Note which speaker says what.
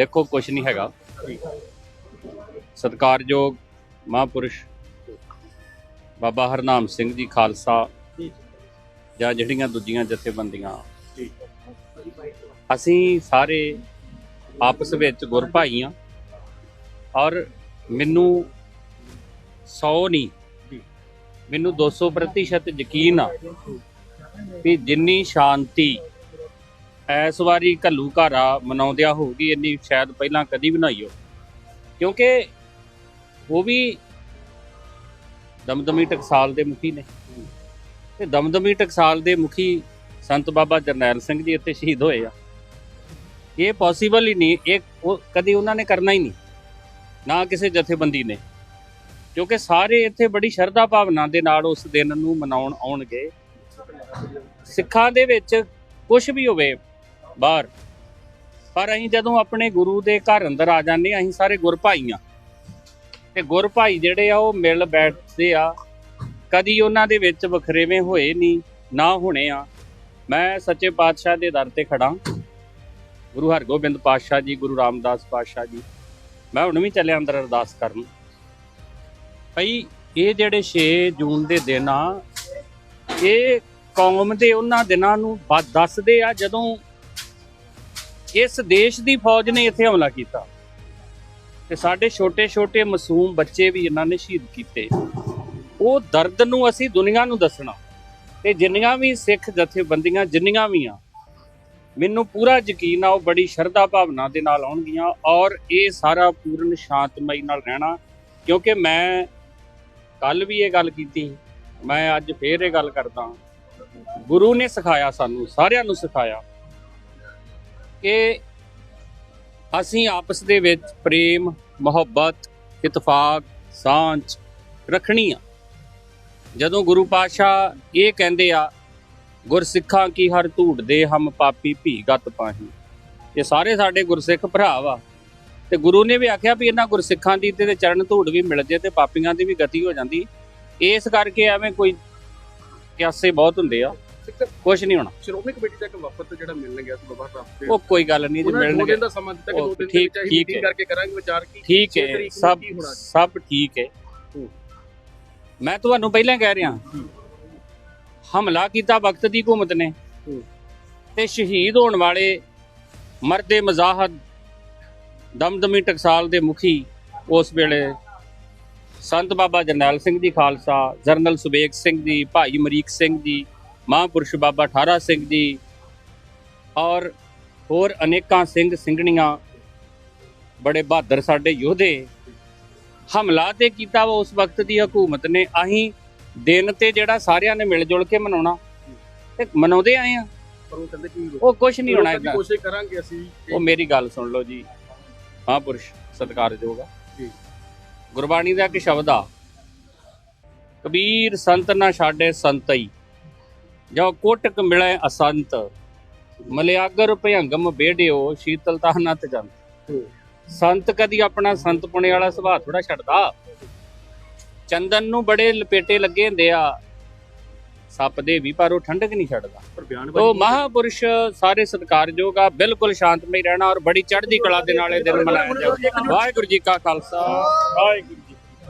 Speaker 1: ਦੇਖੋ ਕੁਝ ਨਹੀਂ ਹੈਗਾ। ਸਤਿਕਾਰਯੋਗ ਮਹਾਂਪੁਰਸ਼ ਬਾਬਾ ਹਰਨਾਮ ਸਿੰਘ ਜੀ ਖਾਲਸਾ ਜਾਂ ਜਿਹੜੀਆਂ ਦੂਜੀਆਂ ਜਥੇਬੰਦੀਆਂ। ਅਸੀਂ ਸਾਰੇ ਆਪਸ ਵਿੱਚ ਗੁਰ ਭਾਈ ਹਾਂ ਔਰ ਮੈਨੂੰ 100 ਨਹੀਂ, ਮੈਨੂੰ 200% ਯਕੀਨ ਆ ਕਿ ਜਿੰਨੀ ਸ਼ਾਂਤੀ ਇਸ ਵਾਰੀ ਘੱਲੂ ਘਾਰਾ ਮਨਾਉਂਦਿਆ ਹੋਊਗੀ ਇੰਨੀ ਸ਼ਾਇਦ ਪਹਿਲਾਂ ਕਦੀ ਵੀ ਨਾ ਹੋਈ ਹੋ ਕਿਉਂਕਿ ਉਹ ਵੀ ਦਮਦਮੀ ਟਕਸਾਲ ਦੇ ਮੁਖੀ ਨੇ। ਤੇ ਦਮਦਮੀ ਟਕਸਾਲ ਦੇ ਮੁਖੀ ਸੰਤ ਬਾਬਾ ਜਰਨੈਲ ਸਿੰਘ ਜੀ ਇੱਥੇ ਸ਼ਹੀਦ ਹੋਏ ਆ। ਇਹ ਪੋਸੀਬਲ ਹੀ ਨਹੀਂ, ਇਹ ਉਹ ਕਦੀ ਉਹਨਾਂ ਨੇ ਕਰਨਾ ਹੀ ਨਹੀਂ, ਨਾ ਕਿਸੇ ਜਥੇਬੰਦੀ ਨੇ। ਕਿਉਂਕਿ ਸਾਰੇ ਇੱਥੇ ਬੜੀ ਸ਼ਰਧਾ ਭਾਵਨਾ ਦੇ ਨਾਲ ਉਸ ਦਿਨ ਨੂੰ ਮਨਾਉਣ ਆਉਣਗੇ। ਸਿੱਖਾਂ ਦੇ ਵਿੱਚ ਕੁਝ ਵੀ ਹੋਵੇ ਬਾਹਰ। ਪਰ ਅਸੀਂ ਜਦੋਂ ਆਪਣੇ ਗੁਰੂ ਦੇ ਘਰ ਅੰਦਰ ਆ ਜਾਂਦੇ ਅਸੀਂ ਸਾਰੇ ਗੁਰ ਭਾਈ ਆ ਤੇ ਗੁਰ ਭਾਈ ਜਿਹੜੇ ਆ, ਉਹ ਮਿਲ ਬੈਠਦੇ ਆ। ਕਦੀ ਉਹਨਾਂ ਦੇ ਵਿੱਚ ਵਖਰੇਵੇਂ ਹੋਏ ਨਹੀਂ, ਨਾ ਹੋਣੇ ਆ। ਮੈਂ ਸੱਚੇ ਪਾਤਸ਼ਾਹ ਦੇ ਦਰ ਤੇ ਖੜਾ ਗੁਰੂ ਹਰਗੋਬਿੰਦ ਪਾਤਸ਼ਾਹ ਜੀ, ਗੁਰੂ ਰਾਮਦਾਸ ਪਾਤਸ਼ਾਹ ਜੀ। ਮੈਂ ਹੁਣ ਵੀ ਚੱਲਿਆ ਅੰਦਰ ਅਰਦਾਸ ਕਰਨ। ਭਈ, ਇਹ ਜਿਹੜੇ 6 ਜੂਨ ਦੇ ਦਿਨ ਆ, ਇਹ ਕੌਮ ਦੇ ਉਹਨਾਂ ਦਿਨਾਂ ਨੂੰ ਦੱਸਦੇ ਆ ਜਦੋਂ ਇਸ ਦੇਸ਼ ਦੀ ਫੌਜ ਨੇ ਇੱਥੇ ਹਮਲਾ ਕੀਤਾ। ਤੇ ਸਾਡੇ ਛੋਟੇ-ਛੋਟੇ ਮਾਸੂਮ ਬੱਚੇ ਵੀ ਇਹਨਾਂ ਨੇ ਸ਼ਹੀਦ ਕੀਤੇ। ਉਹ ਦਰਦ ਨੂੰ ਅਸੀਂ ਦੁਨੀਆ ਨੂੰ ਦੱਸਣਾ। ਤੇ ਜਿੰਨੀਆਂ ਵੀ ਸਿੱਖ ਜਥੇਬੰਦੀਆਂ, ਜਿੰਨੀਆਂ ਵੀ ਆ, ਮੈਨੂੰ ਪੂਰਾ ਯਕੀਨ ਆ, ਉਹ ਬੜੀ ਸ਼ਰਧਾ ਭਾਵਨਾ ਦੇ ਨਾਲ ਆਉਣਗੀਆਂ ਔਰ ਇਹ ਸਾਰਾ ਪੂਰਨ ਸ਼ਾਂਤਮਈ ਨਾਲ ਰਹਿਣਾ। ਕਿਉਂਕਿ ਮੈਂ ਕੱਲ ਵੀ ਇਹ ਗੱਲ ਕੀਤੀ, ਮੈਂ ਅੱਜ ਫੇਰ ਇਹ ਗੱਲ ਕਰਦਾ। ਗੁਰੂ ਨੇ ਸਿਖਾਇਆ ਸਾਨੂੰ, ਸਾਰਿਆਂ ਨੂੰ ਸਿਖਾਇਆ। ਕਿ ਅਸੀਂ ਆਪਸ ਦੇ ਵਿੱਚ ਪ੍ਰੇਮ, ਮੁਹੱਬਤ, ਇਤਫਾਕ, ਸਾਂਝ ਰੱਖਣੀ ਆ। ਜਦੋਂ ਗੁਰੂ ਪਾਤਸ਼ਾਹ ਇਹ ਕਹਿੰਦੇ ਆ, ਗੁਰਸਿੱਖਾਂ ਕੀ ਹਰ ਧੂੜ ਦੇ ਹਮ ਪਾਪੀ ਭੀਗਤ ਪਾਹੀ। ਇਹ ਸਾਰੇ ਸਾਡੇ ਗੁਰਸਿੱਖ ਭਰਾ ਵਾ ਤੇ ਗੁਰੂ ਨੇ ਵੀ ਆਖਿਆ ਵੀ ਇਹਨਾਂ ਗੁਰਸਿੱਖਾਂ ਦੀ ਤੇ ਚਰਨ ਧੂੜ ਵੀ ਮਿਲ ਜੇ ਤੇ ਪਾਪੀਆਂ ਦੀ ਵੀ ਗਤੀ ਹੋ ਜਾਂਦੀ। ਇਸ ਕਰਕੇ ਐਵੇਂ ਕੋਈ ਕਿਆਸੇ ਬਹੁਤ ਹੁੰਦੇ ਆ। ਕੁਝ ਨਹੀਂ ਹੋਣਾ
Speaker 2: ਸ਼੍ਰੋਮਣੀ ਕਮੇਟੀ ਦਾ ਇੱਕ ਵਫਦ ਜਿਹੜਾ ਮਿਲਣ ਗਿਆ ਸੀ ਬਾਬਾ ਸਾਹਿਬ
Speaker 1: ਉਹ ਕੋਈ ਗੱਲ ਨਹੀਂ ਜੀ
Speaker 2: ਨੇ ਦੋ ਸਮਾਂ ਦਿੱਤਾ ਕਿ ਦੋ ਦਿਨ ਦੇ ਵਿੱਚ ਮੀਟਿੰਗ। ਕਰਕੇ ਕਰਾਂਗੇ ਵਿਚਾਰ ਕੀ
Speaker 1: ਠੀਕ ਹੈ ਸਭ? ਸਭ ਠੀਕ ਹੈ। ਮੈਂ ਤੁਹਾਨੂੰ ਪਹਿਲਾਂ ਕਹਿ ਰਿਹਾ ਹਮਲਾ ਕੀਤਾ ਵਕਤ ਦੀ ਹਕੂਮਤ ਨੇ। ਤੇ ਸ਼ਹੀਦ ਹੋਣ ਵਾਲੇ ਮਰਦੇ ਮਜ਼ਾਹਦ ਦਮਦਮੀ ਟਕਸਾਲ ਦੇ ਮੁਖੀ ਉਸ ਵੇਲੇ ਸੰਤ ਬਾਬਾ ਜਰਨੈਲ ਸਿੰਘ ਜੀ ਖਾਲਸਾ ਜਰਨਲ ਸੁਬੇਗ ਸਿੰਘ ਜੀ ਭਾਈ ਮਰੀਕ ਸਿੰਘ ਜੀ ਮਹਾਂਪੁਰਸ਼ ਬਾਬਾ ਠਾਰਾ ਸਿੰਘ ਜੀ ਔਰ ਹੋਰ ਅਨੇਕਾਂ ਸਿੰਘ ਸਿੰਘਣੀਆਂ ਬੜੇ ਬਹਾਦਰ ਸਾਡੇ ਯੋਧੇ ਹਮਲਾ ਤੇ ਕੀਤਾ ਵਾ ਉਸ ਵਕਤ ਦੀ ਹਕੂਮਤ ਨੇ। ਅਸੀਂ ਦਿਨ ਤੇ ਜਿਹੜਾ ਸਾਰਿਆਂ ਨੇ ਮਿਲ ਜੁਲ ਕੇ ਮਨਾਉਣਾ ਤੇ ਮਨਾਉਂਦੇ ਆਏ ਆ।
Speaker 2: ਪਰ ਉਹ ਕਹਿੰਦੇ ਕਿ
Speaker 1: ਉਹ ਕੁਝ ਨਹੀਂ ਹੋਣਾ
Speaker 2: ਰੋਕਣ ਦੀ
Speaker 1: ਇਦਾਂ।
Speaker 2: ਕੋਸ਼ਿਸ਼ ਕਰਾਂਗੇ ਅਸੀਂ
Speaker 1: ਉਹ ਮੇਰੀ ਗੱਲ ਸੁਣ ਲਓ ਜੀ। ਮਹਾਂਪੁਰਸ਼ ਸਤਿਕਾਰਯੋਗ ਆ।
Speaker 2: ਜੀ।
Speaker 1: ਗੁਰਬਾਣੀ ਦਾ ਇੱਕ ਸ਼ਬਦ ਆ। ਕਬੀਰ ਸੰਤ ਨਾ ਛਾੜੇ ਸੰਤਈ। ਜੋ ਕੋਟਕ ਮਿਲੇ ਅਸੰਤ ਮਲਿਆਗਰ ਭਯੰਗਮ ਬੇੜਿਓ ਸ਼ੀਤਲਤਾ ਨਤ ਜੰਤ। ਸੰਤ ਕਦੀ ਆਪਣਾ ਸੰਤ ਪੁਣੇ ਵਾਲਾ ਸੁਭਾਅ ਥੋੜਾ ਛੱਡਦਾ। ਚੰਦਨ ਨੂੰ ਬੜੇ ਲਪੇਟੇ ਲੱਗੇ ਹੁੰਦੇ ਆ। ਸੱਪ ਦੇ ਵੀ ਪਰ ਉਹ ਠੰਡਕ ਨਹੀਂ ਛੱਡਦਾ। ਉਹ ਮਹਾਪੁਰਸ਼ ਸਾਰੇ ਸਤਿਕਾਰਯੋਗ ਆ ਬਿਲਕੁਲ ਸ਼ਾਂਤਮਈ ਰਹਿਣਾ ਔਰ ਬੜੀ ਚੜ੍ਹਦੀ ਕਲਾ ਦੇ ਨਾਲ ਇਹ ਦਿਨ ਮਨਾਇਆ ਜਾਊਗਾ ਵਾਹਿਗੁਰੂ ਜੀ ਕਾ ਖਾਲਸਾ। ਵਾਹਿਗੁਰੂ